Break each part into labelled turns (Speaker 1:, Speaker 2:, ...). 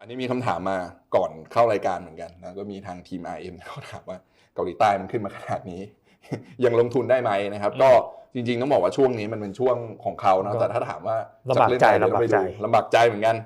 Speaker 1: อันนี้มีคำถามมาก่อนเข้ารายการเหมือนกันนะก็มีทางทีม RM เขาถามว่าเกาหลีใต้มันขึ้นมาขนาดนี้ ยังลงทุนได้ไหมนะครับ ก็จริงๆต้องบอกว่าช่วงนี้มันเป็นช่วงของเขานะ
Speaker 2: ก็
Speaker 1: แต่ถ้าถามว่า
Speaker 2: ลำบากใจ
Speaker 1: เรื่องไหนเดี๋ยวเรไปดู
Speaker 2: ลำบากใจ
Speaker 1: ลำบากใจเหมือนกัน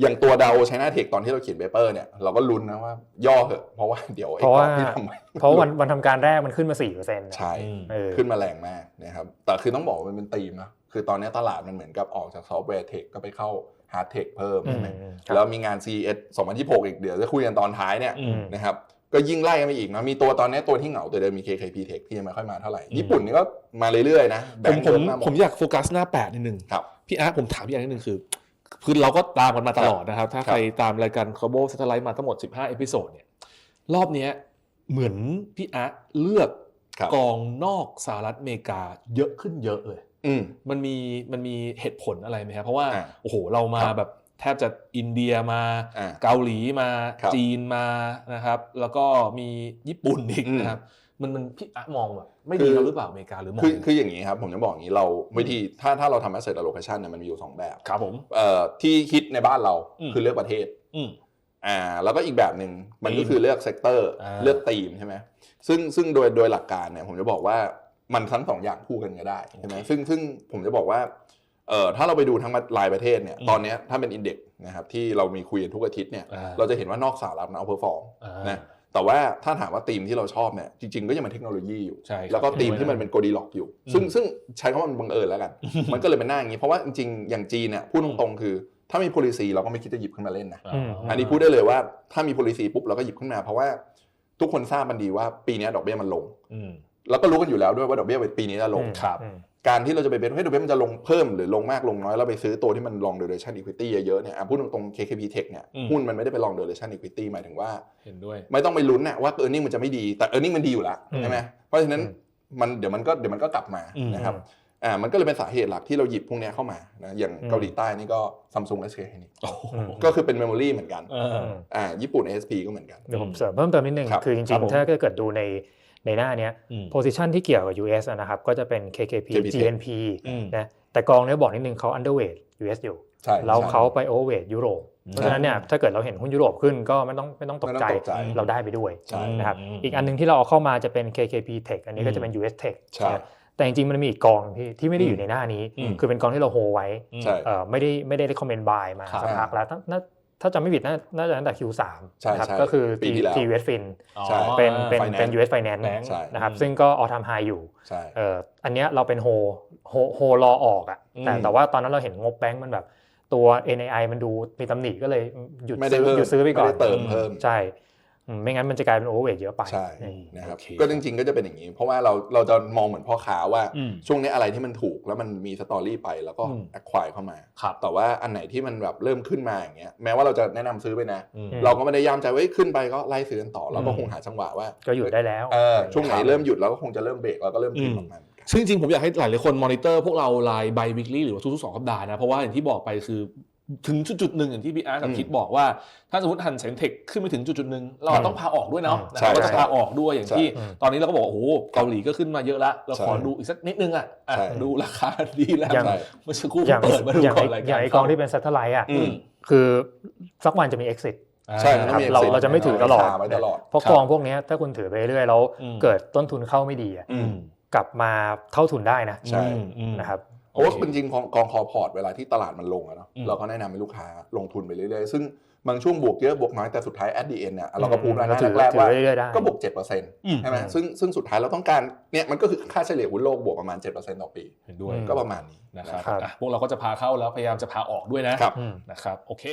Speaker 1: อย่างตัวดาวไชน่าเทคตอนที่เราเขียนเปเปอร์เนี่ยเราก็ลุ้นนะว่าย่อเหอะเพราะว่าเดี๋ยวไอ้
Speaker 2: เพราะว่า
Speaker 1: กรอบที่ทำไว้
Speaker 2: เพราะวันวันทำการแรกมันขึ้นมา4%เปอร์เซ็นต์
Speaker 1: ใช่
Speaker 2: เออ
Speaker 1: ขึ้นมาแรงมากนะครับแต่คือต้องบอกว่ามันเป็นธีมนะคือตอนนี้ตลาดมันเหมือนกับออกจากซอฟต์แวร์เทคก็ไปเข้า ฮาร์ดเทคเพิ่มใช่ไหม
Speaker 2: อืมครับ
Speaker 1: แล้วมีงาน CES 2026 อีกเดี๋ยวจะคุยกันตอนท้ายเนี่ย
Speaker 3: อืม
Speaker 1: นะครับก็ยิ่งไล่กันไปอีกนะมีตัวตอนนี้ตัวที่เหงาตัวเดิมมี KKP Tech ที่ยังไม่ค่อยมาเท่าไหร่ ญี่ปุ่นนี่ก็มาเรื่อยๆนะแบ
Speaker 3: ผม
Speaker 1: งค์
Speaker 3: ผม
Speaker 1: เดินหน้าหด
Speaker 3: ผมอยากโฟกัสหน้าแปดนิดนึง
Speaker 1: ครับ
Speaker 3: พี่อาร์ตผมถามพี่อาร์ตนิดนึงคือคือเราก็ตามกันมาตลอดนะครับ ถ้า
Speaker 1: ครับ
Speaker 3: ใครตามรายการ Global Satellite มาทั้งหมด 15 เอพิโซดเนี่ยรอบเนี้ยเหมือนพี่อาร์ตเลือก
Speaker 1: ครับ
Speaker 3: กองนอกสหรัฐอเมริกาเยอะขึ้นเยอะเลย
Speaker 1: อืม
Speaker 3: มันมีมันมีเหตุผลอะไรไหมครับเพราะว่า
Speaker 1: อ่า
Speaker 3: โอ้โหเรามา
Speaker 1: ครับ
Speaker 3: แบบแทบจะอินเดียมา
Speaker 1: อ่า
Speaker 3: เกาหลีมา
Speaker 1: ครับ
Speaker 3: จีนมานะครับ แล้วก็มีญี่ปุ่นอีก
Speaker 1: อืม
Speaker 3: นะครับมันมันพี่อาร์ตมองแบบไม่
Speaker 1: คื
Speaker 3: ดี
Speaker 1: อ
Speaker 3: แล้วหรือเปล่าอเมริกาหรือมอง
Speaker 1: คือ
Speaker 3: ยังไง
Speaker 1: คืออย่างนี้ครับผมจะบอกอย่างนี้เราวิธีถ้าถ้าเราทำ asset allocation เนี่ยมันมีอยู่สองแบบ
Speaker 3: ครับผม
Speaker 1: เอ่อที่ฮิตในบ้านเรา
Speaker 3: อืม
Speaker 1: คือเลือกประเทศ
Speaker 3: อืม
Speaker 1: อ่าแล้วก็อีกแบบหนึ่งมันก็
Speaker 3: ธีม
Speaker 1: คือเลือกเซกเตอร์
Speaker 3: อ่า
Speaker 1: เลือกธีมใช่ไหมซึ่งซึ่งโดยโดยหลักการเนี่ยผมจะบอกว่ามันทั้งสองอย่างคู่กันก็ได้ใช่ไหมซึ่งซึ่งผมจะบอกว่าเอ่อถ้าเราไปดูทั้งรายประเทศเนี่ยตอนเนี้ยถ้าเป็นอินเด็กซ์นะครับที่เรามีคุยกันทุกอาทิตย์เนี่ย
Speaker 3: อ่า
Speaker 1: เราจะเห็นว่านอกสหรัฐมันเอาเพอร์ฟอร์ม
Speaker 3: อ่า
Speaker 1: นะแต่ว่าถ้าถามว่าธีมที่เราชอบเนี่ยจริง ๆ ก็ยังเป็นเทคโนโลยีอยู่
Speaker 3: ใช่ครับ
Speaker 1: แล้วก็ธีม
Speaker 3: เห็นด้วย
Speaker 1: ที่มันเป็นโกดีล็อกอยู่
Speaker 3: อืม
Speaker 1: ซึ่งซึ่งใช้คำว่ามันบังเอิญแล้วกัน มันก็เลยเป็นหน้าอย่างนี้ เพราะว่าจริงๆอย่างจีนเนี่ยพูดตรงๆคือ ถ้ามี policy เราก็ไม่คิดจะหยิบขึ้นมาเล่นนะ
Speaker 2: อืม
Speaker 1: อันนี้พูดได้เลยว่าถ้ามี policy ปุ๊บเราก็หยิบขึ้นมา เพราะว่าทุกคนทราบมันดีว่าปีนี้ดอกเบี้ยมันลง
Speaker 3: อืม
Speaker 1: แล้วก็รู้กันอยู่แล้วด้วยว่าดอกเบี้ยปีนี้จะลง
Speaker 3: ครับ
Speaker 2: อืม
Speaker 1: การที่เราจะไปเป็นให้ดอกเบี้ยมันจะลงเพิ่มหรือลงมากลงน้อยแล้วไปซื้อตัวที่มัน long duration equity เยอะๆเนี่ยอะพูดตรงๆ KKP Tech เนี่ย
Speaker 3: อืม
Speaker 1: หุ้นมันไม่ได้เป็น long duration equity หมายถึงว่า
Speaker 3: เห็นด้วย
Speaker 1: ไม่ต้องไปลุ้นนะว่า e a r n i n g มันจะไม่ดีแต่ e a r n i n g มันดีอยู่แล้ว
Speaker 2: อืม
Speaker 1: ใช่ไหมเพราะฉะนั้น
Speaker 2: อืม
Speaker 1: มันเดี๋ยวมันก็เดี๋ยวมันก็กลับมา
Speaker 3: อืม
Speaker 1: นะครับ อ่ามันก็เลยเป็นสาเหตุหลักที่เราหยิบพวกเนี้ยเข้ามานะอย่าง
Speaker 2: อืม
Speaker 1: เกาหลีใต้นี่ก็ซัมซุงและเชนนี่
Speaker 3: โอ้โห
Speaker 2: อืม
Speaker 1: ก็คือเป็นเมมโมรีเหมือนกัน
Speaker 3: เออ
Speaker 2: อืม
Speaker 1: อ่าญี่ปุ่น ASP ก็เหมือนกัน
Speaker 2: เดี๋ยวผมเสริมเพิ่มเติมนิดนึง
Speaker 1: ครับ
Speaker 2: คือจ
Speaker 3: ครั
Speaker 2: ริ
Speaker 3: บ
Speaker 2: ง
Speaker 3: ผม
Speaker 2: ๆถ้าเกิดดูในในหน้าเนี้ย
Speaker 3: อืม
Speaker 2: position ที่เกี่ยวกับ US อะนะครับก็จะเป็น KKP
Speaker 1: KKP
Speaker 2: GNP
Speaker 3: อืม
Speaker 2: นะแต่กองเนี้ยบอกนิดนึงเขา underweight US อยู่
Speaker 1: ใช่
Speaker 2: แล้ว
Speaker 1: ใช่
Speaker 2: เขาไป overweight ยุโรปเพราะฉะนั้นเนี่ยถ้าเกิดเราเห็นหุ้นยุโรปขึ้นก็ไม่ต้องไม่ต้องตก
Speaker 1: ไม่ต้อง
Speaker 2: ใจ
Speaker 1: ตกใจ
Speaker 2: เราได้ไปด้วย
Speaker 1: ใช่
Speaker 2: นะครับ
Speaker 3: อืม
Speaker 2: อีกอันหนึงที่เราเอาเข้ามาจะเป็น KKP Tech อันนี้ก็จะเป็น US Tech
Speaker 1: ใช่
Speaker 2: นะ แต่จริงๆมันมีอีกกองที่ที่ไม่ได้อยู่ในหน้านี้
Speaker 3: อืม
Speaker 2: คือเป็นกองที่เราโฮไว้
Speaker 1: ใช่
Speaker 2: เอ่อไม่ได้ไม่ได้ recommend buy มา
Speaker 3: ครับ
Speaker 2: สักพักแล้วถ้าน่าถ้าจำไม่ผิดน่าน่าจะตั้งแต่ Q3
Speaker 1: ใช่
Speaker 2: นะครับ
Speaker 1: ใช่
Speaker 2: ก็คือ
Speaker 1: ปีที่แล้ว
Speaker 2: T US Fin
Speaker 3: อ๋อ
Speaker 1: ใช่
Speaker 2: เป็นเป็น
Speaker 1: Finance
Speaker 2: เป็น US Finance
Speaker 3: แบงค์
Speaker 1: ใช่
Speaker 2: นะครับ
Speaker 3: อืม
Speaker 2: ซึ่งก็ all time high อยู่
Speaker 1: ใช่
Speaker 2: เอ่ออันเนี้ยเราเป็นโฮโฮโฮรอออกอะแต่
Speaker 3: อืม
Speaker 2: แต่ว่าตอนนั้นเราเห็นงบแบงก์มันแบบตัว NAI มันดูมีตำหนิก็เลยหยุด
Speaker 1: ไม่ได้
Speaker 2: ซื้อ
Speaker 1: เพิ่ม
Speaker 2: หยุดซื้อไปก่อน
Speaker 1: ม่ด้เติมเพิ่ม
Speaker 2: ใช่อืม ไม่งั้นมันจะกลายเป็นโอเวอร์เวทเยอะไป
Speaker 1: ใช่
Speaker 2: อืม
Speaker 1: นะครับ
Speaker 3: โอเค
Speaker 1: ก็จริงๆก็จะเป็นอย่างนี้ เพราะว่าเราเราจะมองเหมือนพ่อค้าว่า
Speaker 3: อืม
Speaker 1: ช่วงนี้อะไรที่มันถูกแล้วมันมีสตอรี่ไปแล้วก็
Speaker 3: อืม
Speaker 1: แอคควายเข้ามา
Speaker 3: ครับ
Speaker 1: แต่ว่าอันไหนที่มันแบบเริ่มขึ้นมาอย่างเงี้ยแม้ว่าเราจะแนะนำซื้อไปนะ
Speaker 3: อืม
Speaker 2: อืม
Speaker 1: เราก็ไม่ได้ย่ามใจว่าเฮ้ยขึ้นไปก็ไล่ซื้อกันต่อเราก็
Speaker 3: อืม
Speaker 1: คงหาจังหวะว่า
Speaker 2: ก็หยุดได้แล้ว
Speaker 1: เออช่วงไหน
Speaker 3: ครับ
Speaker 1: เริ่มหยุดเราก็คงจะเริ่มเบรกแล้วก็เริ่มขึ้นออกมาเหมือนกัน
Speaker 3: ซึ่งจริงๆผมอยากให้หลายๆคนมอนิเตอร์พวกเรารายไบวิกฤหรือว่าทุกๆสองสัปดาห์นะเพราะว่าอย่างที่บอกไปคือ ถึงจุดๆหนึ่งอย่างที่พี่อาร์ตกับ
Speaker 1: อืม
Speaker 3: คิดบอกว่า ถ้าสมมติหันเซ็นเทคขึ้นไปถึงจุดๆหนึ่งเราอาจต้องพาออกด้วยเนาะ
Speaker 2: อืม
Speaker 3: นะ
Speaker 1: ใช่
Speaker 3: ครับก็จะ
Speaker 1: ใช่
Speaker 3: พาออกด้วยอย่างที่
Speaker 2: ใช่
Speaker 3: ตอนนี้เราก็บอกว่าโอ้โหเกาหลีก็ขึ้นมาเยอะแล้วเราขอ
Speaker 1: ใช่
Speaker 3: ดูอีกสักนิดนึงอะอะ
Speaker 1: ใช่
Speaker 3: ดูราคาดีแล้ว
Speaker 2: อย่าง
Speaker 1: ใช่
Speaker 3: เมื่อสักครู่
Speaker 2: อย่าง
Speaker 3: เปิดมาดู
Speaker 2: อย่าง
Speaker 3: ก่อ
Speaker 2: ไอ้
Speaker 3: นราย
Speaker 2: อ
Speaker 3: การ
Speaker 2: ย่างไอ้กองที่เป็น satellite อะ
Speaker 1: อืม
Speaker 2: คือสักวันจะมี exit
Speaker 1: ใช่มันต้องมี
Speaker 2: เรา
Speaker 1: exit
Speaker 2: เราจะไม่ถือตลอด
Speaker 1: ไว้ตลอด
Speaker 2: เพราะ
Speaker 3: ครับ
Speaker 2: กองพวกเนี้ยถ้าคุณถือไปเรื่อยๆแล้ว
Speaker 3: อืม
Speaker 2: เกิดต้นทุนเข้าไม่ดีอะ
Speaker 1: อืม
Speaker 2: กลับมาเท่าทุนได้นะ
Speaker 1: ใช่
Speaker 3: อืมอืม
Speaker 2: นะครับ
Speaker 1: เพราะว่า
Speaker 3: โอเค
Speaker 1: จริงๆของกองคอพอร์ตเวลาที่ตลาดมันลงอะเนาะ
Speaker 3: อืม
Speaker 1: เราก็แนะนำให้ลูกค้าลงทุนไปเรื่อยๆ ซึ่งบางช่วงบวกเยอะบวกน้อยแต่สุดท้าย at the end เนี่ยเราก็พูดแล้ว
Speaker 2: เรา
Speaker 1: นะ
Speaker 2: ถือ
Speaker 1: แรกๆว่า
Speaker 2: ถือเรื่อยๆได้
Speaker 1: ก็บวก7%ใอื
Speaker 3: ม
Speaker 1: ช่ไหมซึ่งซึ่งสุดท้ายเราต้องการเนี่ยมันก็คือค่าเฉลี่ยหุ้นโลกบวกประมาณ 7%ต่อปี
Speaker 3: เห็นด้วย
Speaker 2: อืม
Speaker 1: ก็ประมาณนี้
Speaker 3: นะครับ
Speaker 2: ครับ
Speaker 3: อะพวกเราก็จะพาเข้าแล้วพยายามจะพาออกด้วยนะครับ
Speaker 2: อืม
Speaker 3: นะครับโอเค